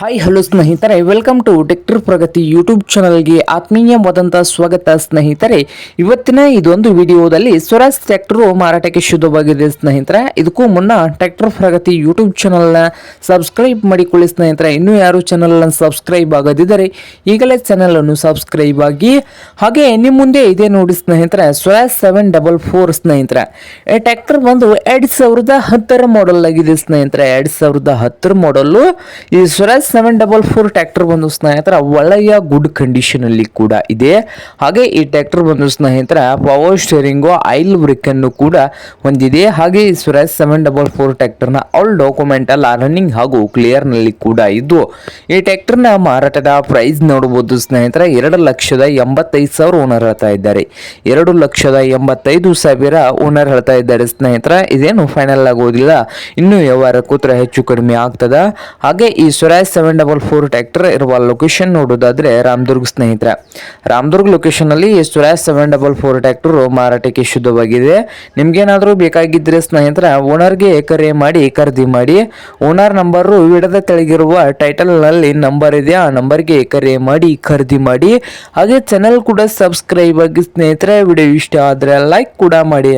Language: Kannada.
ಹಾಯ್ ಹಲೋ ಸ್ನೇಹಿತರೆ. Welcome to tractor Pragati YouTube ಚಾನಲ್ಗೆ ಆತ್ಮೀಯವಾದಂಥ ಸ್ವಾಗತ, ಸ್ನೇಹಿತರೆ. ಇವತ್ತಿನ ಇದೊಂದು ವಿಡಿಯೋದಲ್ಲಿ ಸ್ವರಾಜ್ ಟ್ರ್ಯಾಕ್ಟರು ಮಾರಾಟಕ್ಕೆ ಶುದ್ಧವಾಗಿದೆ, ಸ್ನೇಹಿತರೆ. ಇದಕ್ಕೂ ಮುನ್ನ ಟ್ರ್ಯಾಕ್ಟರ್ ಪ್ರಗತಿ ಯೂಟ್ಯೂಬ್ ಚಾನಲ್ನ ಸಬ್ಸ್ಕ್ರೈಬ್ ಮಾಡಿಕೊಳ್ಳಿ, ಸ್ನೇಹಿತರೆ. ಇನ್ನೂ ಯಾರು ಚಾನಲ್ನ ಸಬ್ಸ್ಕ್ರೈಬ್ ಆಗದಿದ್ದರೆ ಈಗಲೇ ಚಾನಲನ್ನು ಸಬ್ಸ್ಕ್ರೈಬ್ ಆಗಿ, ಹಾಗೆ ನಿಮ್ಮ ಮುಂದೆ ಇದೆ ನೋಡಿ, ಸ್ನೇಹಿತರೆ, ಸ್ವರಾಜ್ ಸೆವೆನ್ ಡಬಲ್ ಫೋರ್ ಸ್ನೇಹಿತರೆ. ಟ್ರ್ಯಾಕ್ಟರ್ ಬಂದು ಎರಡು ಸಾವಿರದ ಹತ್ತರ ಮಾಡೆಲ್ ಆಗಿದೆ, ಸ್ನೇಹಿತರೆ. ಎರಡು ಸಾವಿರದ ಹತ್ತರ ಮಾಡಲ್ಲು ಈ Swaraj seven double four tractor ಬಂದು ಸ್ನೇಹಿತರ, ಒಳ್ಳೆಯ ಗುಡ್ ಕಂಡೀಷನ್ ಅಲ್ಲಿ ಕೂಡ ಇದೆ. ಹಾಗೆ ಈ ಟ್ರ್ಯಾಕ್ಟರ್ ಬಂದು ಸ್ನೇಹಿತರ ಪವರ್ ಸ್ಟೇರಿಂಗು ಆಯಿಲ್ ಬ್ರೇಕ್ ಅನ್ನು ಕೂಡ ಹೊಂದಿದೆ. ಹಾಗೆ ಈ ಎಸ್ ಸೆವೆನ್ ಡಬಲ್ ಫೋರ್ ಟ್ರ್ಯಾಕ್ಟರ್ನ ಆಲ್ ಡಾಕ್ಯುಮೆಂಟ್ ಅಲ್ಲ ರನ್ನಿಂಗ್ ಹಾಗೂ ಕ್ಲಿಯರ್ನಲ್ಲಿ ಕೂಡ ಇದ್ದು, ಈ ಟ್ರ್ಯಾಕ್ಟರ್ನ ಮಾರಾಟದ ಪ್ರೈಸ್ ನೋಡಬಹುದು ಸ್ನೇಹಿತರ, ಎರಡು ಲಕ್ಷದ ಎಂಬತ್ತೈದು ಸಾವಿರ ಓನರ್ ಹೇಳ್ತಾ ಇದ್ದಾರೆ. ಎರಡು ಲಕ್ಷದ ಎಂಬತ್ತೈದು ಸಾವಿರ ಓನರ್ ಹೇಳ್ತಾ ಇದ್ದಾರೆ ಸ್ನೇಹಿತರ. ಇದೇನು ಫೈನಲ್ ಆಗೋದಿಲ್ಲ, ಇನ್ನು ವ್ಯವಹಾರ ಕೂತ್ರ ಹೆಚ್ಚು ಕಡಿಮೆ ಆಗ್ತದ. ಹಾಗೆ ಈ ಸೆವೆನ್ ಡಬಲ್ ಫೋರ್ ಟ್ಯಾಕ್ಟರ್ ಇರುವ ಲೊಕೇಶನ್ ನೋಡೋದಾದ್ರೆ ರಾಮದುರ್ಗ್ ಸ್ನೇಹಿತರೆ. ರಾಮದುರ್ಗ್ ಲೊಕೇಶನ್ ಅಲ್ಲಿ ಈ Swaraj seven double four tractor ಮಾರಾಟಕ್ಕೆ ಶುದ್ಧವಾಗಿದೆ. ನಿಮ್ಗೇನಾದರೂ ಬೇಕಾಗಿದ್ರೆ ಸ್ನೇಹಿತರೆ, ಓನರ್ಗೆ ಕರೆ ಮಾಡಿ, ಖರೀದಿ ಮಾಡಿ, ಓನರ್ ನಂಬರು ವಿಡದ ತೆಳಗಿರುವ ಟೈಟಲ್ನಲ್ಲಿ ನಂಬರ್ ಇದೆ, ಆ ನಂಬರ್ಗೆ ಕರೆ ಮಾಡಿ, ಖರೀದಿ ಮಾಡಿ. ಹಾಗೆ ಚಾನಲ್ ಕೂಡ ಸಬ್ಸ್ಕ್ರೈಬ್ ಆಗಿ ಸ್ನೇಹಿತರೆ, ವಿಡಿಯೋ ಇಷ್ಟ ಆದ್ರೆ ಲೈಕ್ ಕೂಡ ಮಾಡಿ.